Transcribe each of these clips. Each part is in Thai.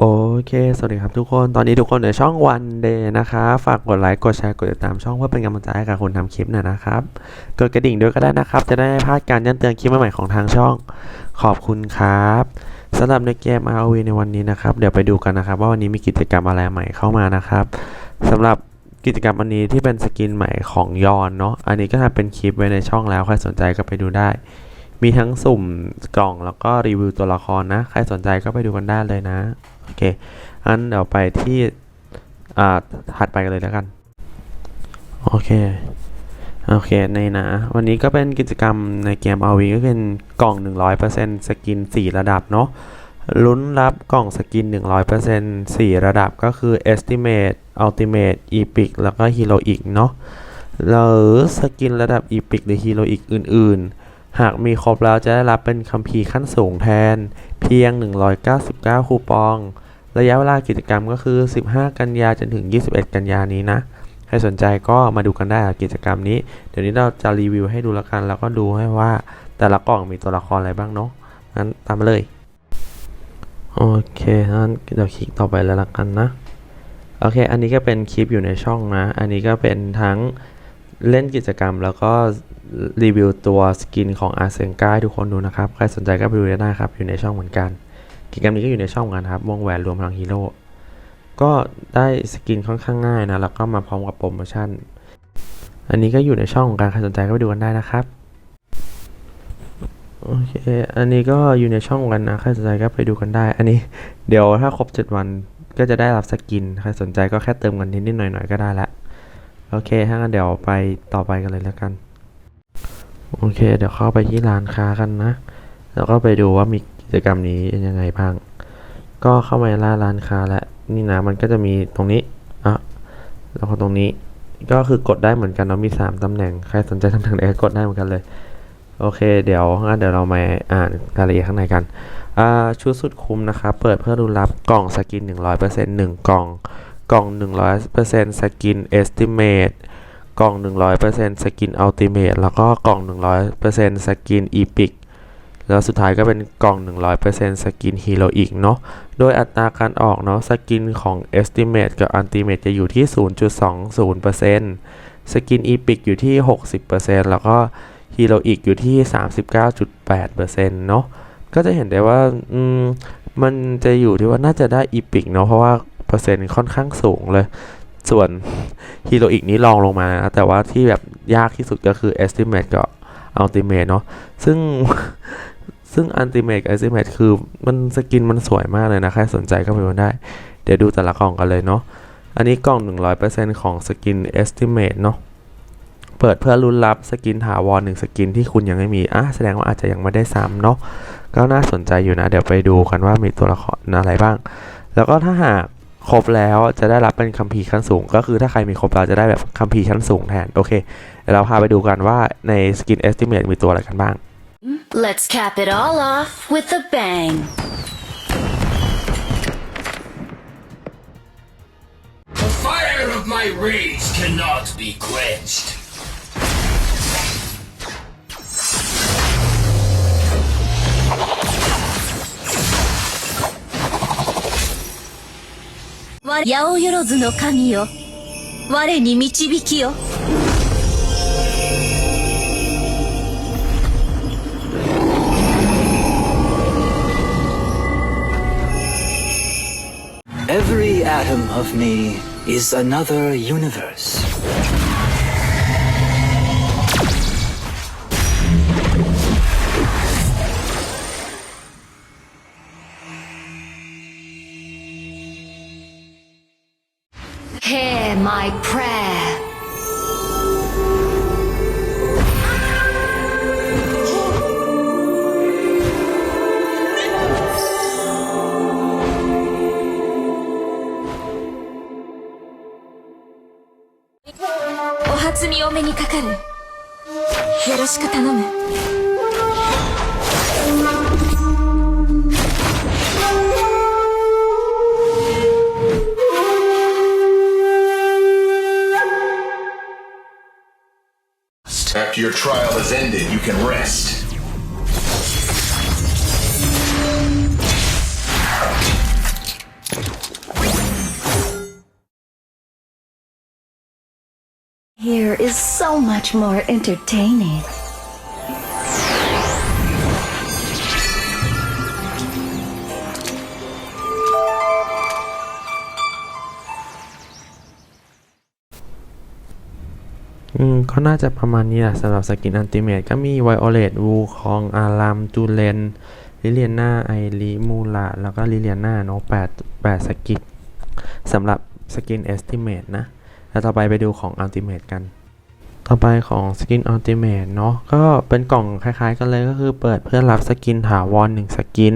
โอเค สวัสดีครับทุกคน ตอนนี้ทุกคนในช่องวันเดย์นะคะ ฝากกดไลค์ กดแชร์ กดติดตามช่องเพื่อเป็นกำลังใจให้กับคนทำคลิปหน่อยนะครับ กดกระดิ่งด้วยก็ได้นะครับ จะได้ไม่พลาดการแจ้งเตือนคลิปใหม่ๆของทางช่อง ขอบคุณครับสำหรับในเกม ROV ในวันนี้นะครับ เดี๋ยวไปดูกันนะครับ ว่าวันนี้มีกิจกรรมอะไรใหม่เข้ามานะครับสำหรับกิจกรรมวันนี้ที่เป็นสกินใหม่ของยอนเนาะ อันนี้ก็ทำเป็นคลิปไว้ในช่องแล้ว ใครสนใจก็ไปดูได้ มีทั้งสุ่มกล่องแล้วก็รีวิวตัวละครนะ ใครสนใจก็ไปดูกันได้เลยนะ โอเค อันเดี๋ยวไปที่อ่าถัดไปกันเลยแล้วกัน โอเค โอเค ในนะ วันนี้ก็เป็นกิจกรรมในเกม RV ก็เป็นกล่อง 100%สกิน 4 ระดับเนาะลุ้นรับกล่องสกิน 100% 4 ระดับก็คือ Estimate Ultimate Epic แล้วก็ Heroic เนาะหรือสกินระดับ Epic หรือ Heroic อื่น ๆ หากมีครบแล้วจะได้รับเป็นคัมภีร์ขั้นสูงแทน เพียง 199 คูปอง ระยะเวลากิจกรรมก็คือ 15 กันยาจนถึง 21 กันยานี้นะ ใครสนใจก็มาดูกันได้กับกิจกรรมนี้ เดี๋ยวนี้เราจะรีวิวให้ดูแล้วกันแล้วก็ดูให้ว่าแต่ละกล่องมีตัวละครอะไรบ้างเนาะ งั้นตามมาเลย โอเคงั้นเดี๋ยวคลิกต่อไปแล้วละกันนะ โอเค อันนี้ก็เป็นคลิปอยู่ในช่องนะ อันนี้ก็เป็นทั้งเล่นกิจกรรมแล้วก็ รีวิวตัวสกินของอาเซนกาให้ทุกคนดูนะครับ ใครสนใจก็ไปดูได้ครับ อยู่ในช่องเหมือนกัน กิจกรรมนี้ก็อยู่ในช่องเหมือนกันครับ วงแหวนรวมพลังฮีโร่ ก็ได้สกินค่อนข้างง่ายนะ แล้วก็มาพร้อมกับโปรโมชั่น อันนี้ก็อยู่ในช่องของการใครสนใจก็ไปดูกันได้นะครับ โอเค อันนี้ก็อยู่ในช่องกันนะ ใครสนใจก็ไปดูกันได้ อันนี้เดี๋ยวถ้าครบ 7 วันก็จะได้รับสกิน ใครสนใจก็แค่เติมเงินนิดๆหน่อยๆก็ได้ละ โอเคถ้างั้นเดี๋ยวไปต่อไปกันเลยแล้วกัน โอเค เดี๋ยวเข้าไปที่ร้านค้ากันนะ แล้วก็ไปดูว่ามีกิจกรรมนี้ยังไงบ้าง ก็เข้ามาในร้านร้านค้าแล้วนี่นะมันก็จะมีตรงนี้อะแล้วก็ตรงนี้ก็คือกดได้เหมือนกันเนาะมี 3ตำแหน่งใครสนใจตำแหน่งไหนก็กดได้เหมือนกันเลย โอเค เดี๋ยวงั้นเดี๋ยวเรามาอ่านรายละเอียดข้างในกันอ่าชุดสุดคุ้มนะครับ เปิดเพื่อรุนรับกล่องสกิน 100% 1 กล่อง กล่อง 100%สกิน estimate กล่อง 100%สกิน ultimate แล้วก็กล่อง 100%สกิน epic แล้วสุดท้ายก็เป็นกล่อง 100%สกิน heroic เนาะ โดยอัตราการออกเนาะสกินของ estimate กับ ultimate จะอยู่ที่ 0.20%สกิน epic อยู่ที่ 60%แล้วก็ heroic อยู่ที่ 39.8%เนาะ ก็จะเห็นได้ว่าอืมมันจะอยู่ที่ว่าน่าจะได้ epic เนาะเพราะว่าเปอร์เซ็นต์ค่อนข้างสูงเลย ส่วน heroic นี้ลองลงมานะแต่ว่าที่แบบยากที่สุดก็คือ estimate กับ ultimate เนาะซึ่งซึ่ง ultimate กับ estimate คือมันสกินมันสวยมากเลยนะ ใครสนใจก็ไปดูได้ เดี๋ยวดูแต่ละกล่องกันเลยเนาะอันนี้กล่อง 100%ของสกิน estimate เนาะเปิดเพื่อลุ้นรับสกินถาวรหนึ่งสกินที่คุณยังไม่มีอะแสดงว่าอาจจะยังไม่ได้ซ้ำเนาะก็น่าสนใจอยู่นะ เดี๋ยวไปดูกันว่ามีตัวละครอะไรบ้าง แล้วก็ถ้าหาก ครบแล้วจะได้รับเป็นคัมภีร์ขั้นสูง ก็คือถ้าใครมีครบแล้วจะได้แบบคัมภีร์ชั้นสูงแทน โอเคเดี๋ยวเราพาไปดูกันว่าในสกิน estimate มีตัวอะไรกันบ้าง Let's cap it all off with a bang. The fire of my rage cannot be quenched. Wa- 八百万の神よ我に導きよ Every atom of me is another universe. My prayer. お初にお目にかかるよろしく頼む Your trial is ended. You can rest. Here is so much more entertaining. อืมก็น่าจะประมาณนี้แหละสำหรับสกินอันติเมตก็มีไวโอเลตวูคองอารามจูเลนลิเลียนาไอริมูลาแล้วก็ลิเลียนาเนาะแปดแปดสกินสำหรับสกินเอสติเมตนะแล้วต่อไปไปดูของอัลติเมตกัน ต่อไปของสกินอัลติเมตเนาะก็เป็นกล่องคล้ายๆกันเลยก็คือเปิดเพื่อรับสกินถาวรหนึ่งสกิน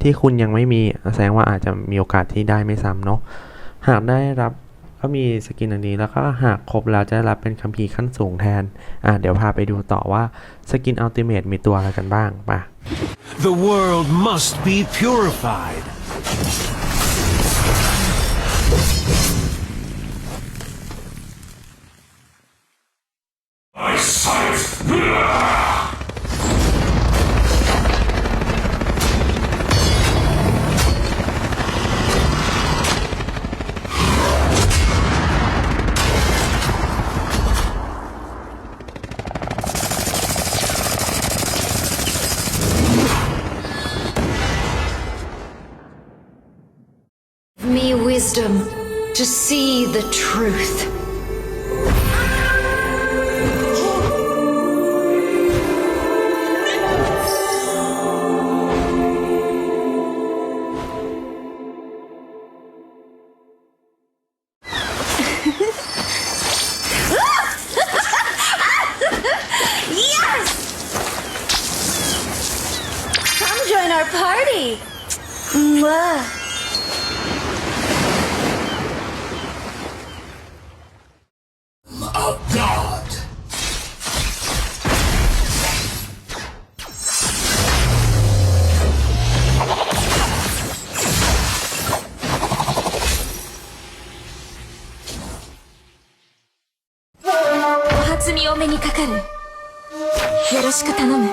ที่คุณยังไม่มีแสดงว่าอาจจะมีโอกาสที่ได้ไม่ซ้ำเนาะหากได้รับ ก็มีสกินอันนี้แล้วก็หากครบแล้วจะได้รับเป็นคัมภีร์ขั้นสูงแทน อะเดี๋ยวพาไปดูต่อว่าสกินอัลติเมทมีตัวอะไรกันบ้างป่ะ The world must be purified. Wisdom to see the truth. Come join our party. よろしく頼む」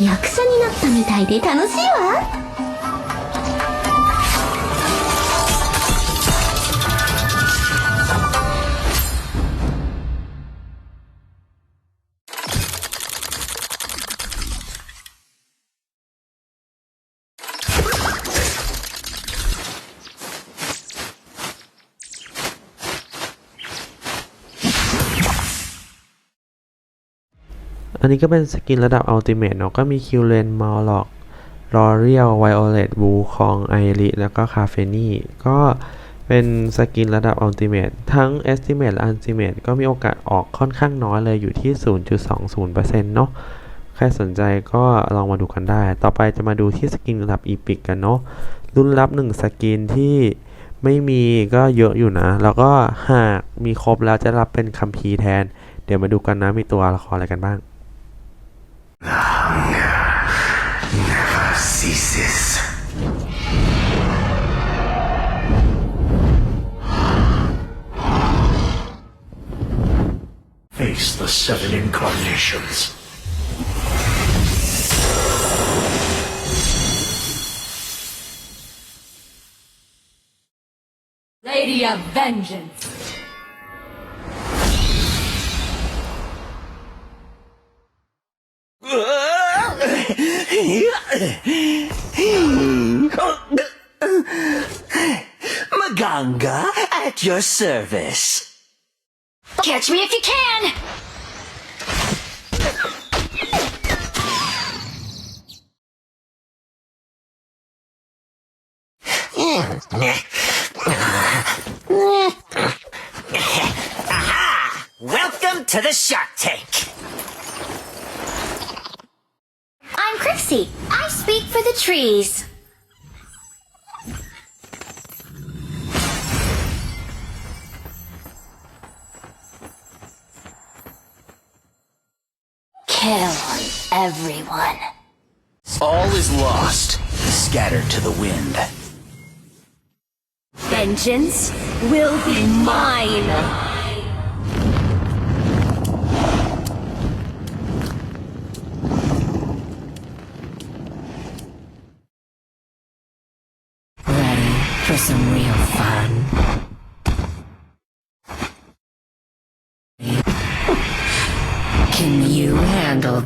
役者になったみたいで楽しいわ。 อันนี้ก็เป็นสกินระดับอัลติเมทเนาะก็มีคิวเลนมอลล็อกรอเรียลไวโอเลตบูคองไอริแล้วก็คาเฟนี่ก็เป็นสกินระดับอัลติเมททั้ง Estimate และ Ultimate ก็มีโอกาสออกค่อนข้างน้อยเลยอยู่ที่ 0.20%เนาะใครสนใจก็ลองมาดูกันได้ ต่อไปจะมาดูที่สกินระดับอีพิกกันเนาะรุ่นรับ 1 สกินที่ไม่มีก็เยอะอยู่นะ แล้วก็หากมีครบแล้วจะรับเป็นคัมภีร์แทน เดี๋ยวมาดูกันนะมีตัวละครอะไรกันบ้าง Ceases. Face the seven incarnations. Lady of Vengeance. Maganga at your service. Catch me if you can! Welcome to the Shark Tank. I'm I speak for the trees. Kill everyone. All is lost, scattered to the wind. Vengeance will be mine.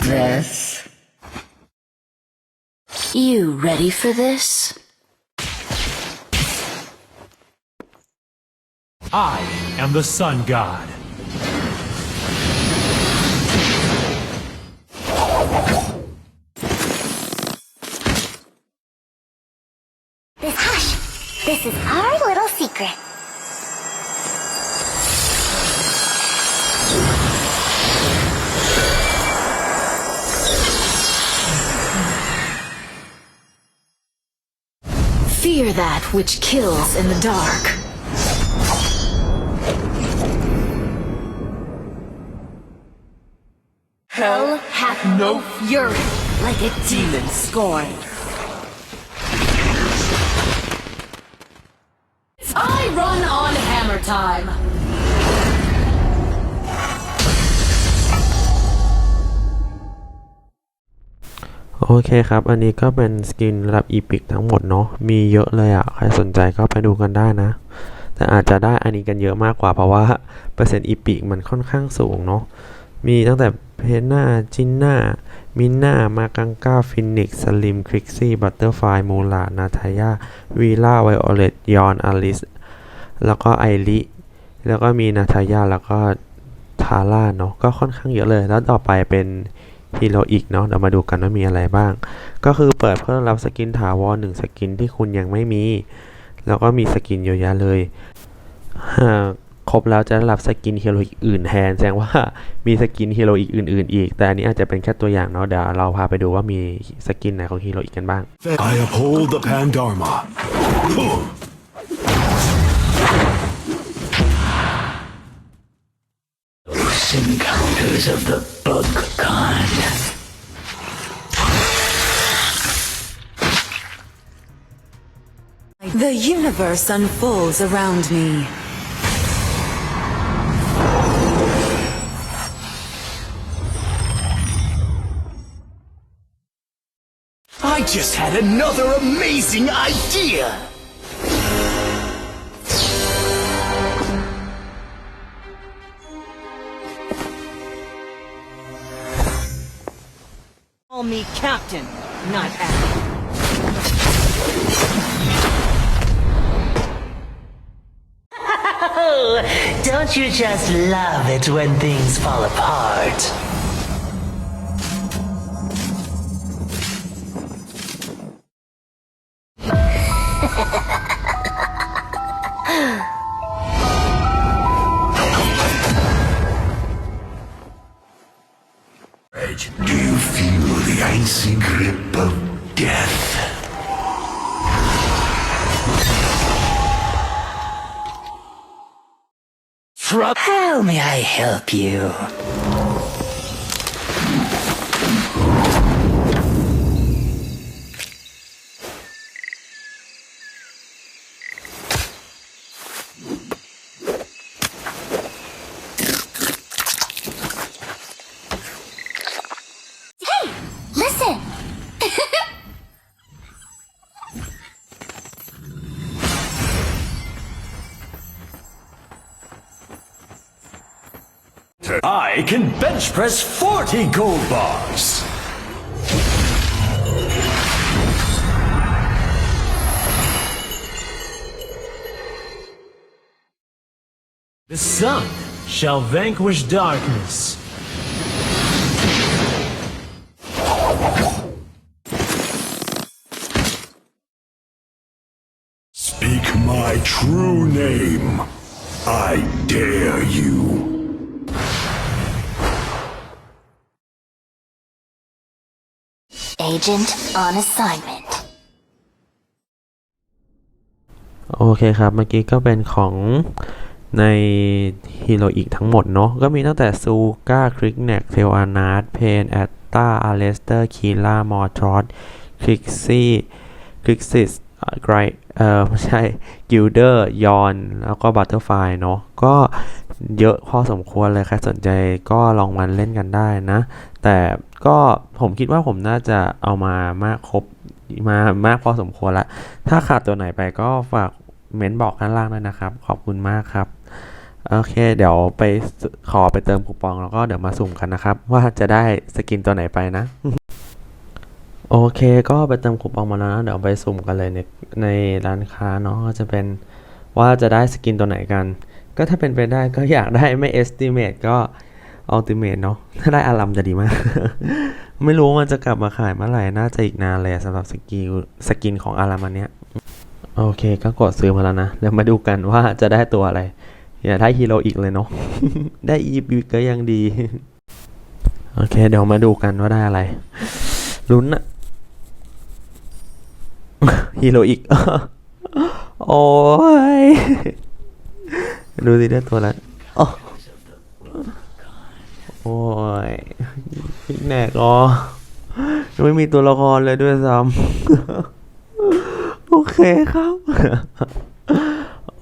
This? You ready for this? I am the sun god. This hush! This is our little secret. Fear that which kills in the dark. Hell hath no fury like a demon scorned. I run on hammer time. โอเคครับ อันนี้ก็เป็นสกินระดับอีพิกทั้งหมดเนาะ มีเยอะเลยอะ่ะ ใครสนใจก็ไปดูกันได้นะ แต่อาจจะได้อันนี้กันเยอะมากกว่าเพราะว่า เปอร์เซ็นต์อีพิกมันค่อนข้างสูงเนาะ มีตั้งแต่เพน่าจินน่ามิน่ามากังกาฟินิกซ์สลิม คริกซี่ บัตเตอร์ไฟมูลานาทายาวีล่า ไวโอเลตยอนอลิส แล้วก็ไอริแล้วก็มีนาทายาแล้วก็ทาร่าเนาะ ก็ค่อนข้างเยอะเลย แล้วต่อไปเป็น ฮีโรอีกเนาะเดี๋ยวมาดูกันว่ามีอะไรบ้าง ก็คือเปิดเพื่อรับสกินถาวรหนึ่งสกินที่คุณยังไม่มี แล้วก็มีสกินเยอะแยะเลย หากครบแล้วจะได้รับสกินฮีโร่อีกอื่นแทน แสดงว่ามีสกินฮีโร่อีกอื่นๆอีก แต่อันนี้อาจจะเป็นแค่ตัวอย่างเนาะ เดี๋ยวเราพาไปดูว่ามีสกินไหนของฮีโร่อีกกันบ้าง I uphold the Pandharma. The universe unfolds around me. I just had another amazing idea! Call me captain, not admiral. Don't you just love it when things fall apart? Do you feel the icy grip of death? How may I help you? I can bench press 40 gold bars. The sun shall vanquish darkness. Speak my true name. I dare you. Agent on assignment. โอเคครับ เมื่อกี้ก็เป็นของในฮีโร่อีกทั้งหมดเนาะก็มีตั้งแต่ซูก้าคริกแนกเทลอานาร์เพนแอตตาอาเลสเตอร์คีล่ามอร์ทรอสคริกซี่คริกซิสไกรเออไม่ใช่กิลเดอร์ยอนแล้วก็บัตเตอร์ไฟเนาะก็เยอะพอสมควรเลยใครสนใจก็ลองมันเล่นกันได้นะ แต่ ก็ผมคิดว่าผมน่าจะเอามามากครบมามากพอสมควรละ ถ้าขาดตัวไหนไปก็ฝากเม้นบอกด้านล่างด้วยนะครับ ขอบคุณมากครับ โอเค เดี๋ยวไปขอไปเติมคูปองแล้วก็เดี๋ยวมาสุ่มกันนะครับ ว่าจะได้สกินตัวไหนไปนะ โอเค ก็ไปเติมคูปองมาแล้วนะเดี๋ยวไปสุ่มกันเลยในในร้านค้าเนาะจะเป็นว่าจะได้สกินตัวไหนกัน ก็ถ้าเป็นไปได้ก็อยากได้ไม่ estimate ก็ ultimate เนาะถ้าได้อารัมจะดีมาก ไม่รู้ว่ามันจะกลับมาขายเมื่อไหร่ น่าจะอีกนานเลยสำหรับสกิลสกินของอารัมอันเนี้ย โอเคก็กดซื้อมาแล้วนะเดี๋ยวมาดูกันว่าจะได้ตัวอะไร อย่าได้ฮีโร่อีกเลยเนาะ ได้อีบิก็ยังดี โอเค เดี๋ยวมาดูกันว่าได้อะไร ลุ้นอะฮีโร่อีก โอ้ย ดูสิได้ตัวแล้ว อ้โอ้ยพิกแนกอ๋อยังไม่มีตัวละครเลยด้วยซ้ำ โอเคครับ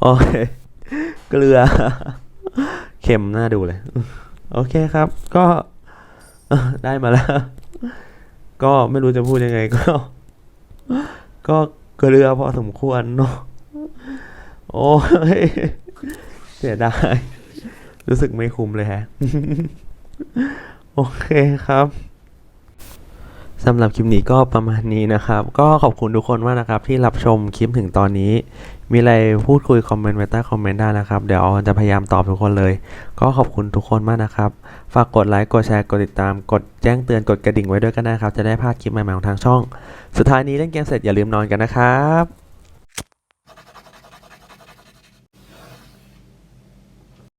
โอเค เกลือเค็มน่าดูเลย โอเคครับ ก็ได้มาแล้ว ก็ไม่รู้จะพูดยังไงก็ ก็เกลือพอสมควรเนาะ โอ้ย เสียดาย รู้สึกไม่คุ้มเลยแฮะ โอเคครับสำหรับคลิปนี้ก็ประมาณนี้นะครับ ก็ขอบคุณทุกคนมากนะครับ ที่รับชมคลิปถึงตอนนี้ มีอะไรพูดคุยคอมเมนต์ไว้ใต้คอมเมนต์ได้นะครับ เดี๋ยวออนจะพยายามตอบทุกคนเลย ก็ขอบคุณทุกคนมากนะครับ ฝากกดไลค์กดแชร์กดติดตาม กดแจ้งเตือนกดกระดิ่งไว้ด้วยกันนะครับ จะได้พลาดคลิปใหม่ๆของทางช่อง สุดท้ายนี้เล่นเกมเสร็จอย่าลืมนอนกันนะครับ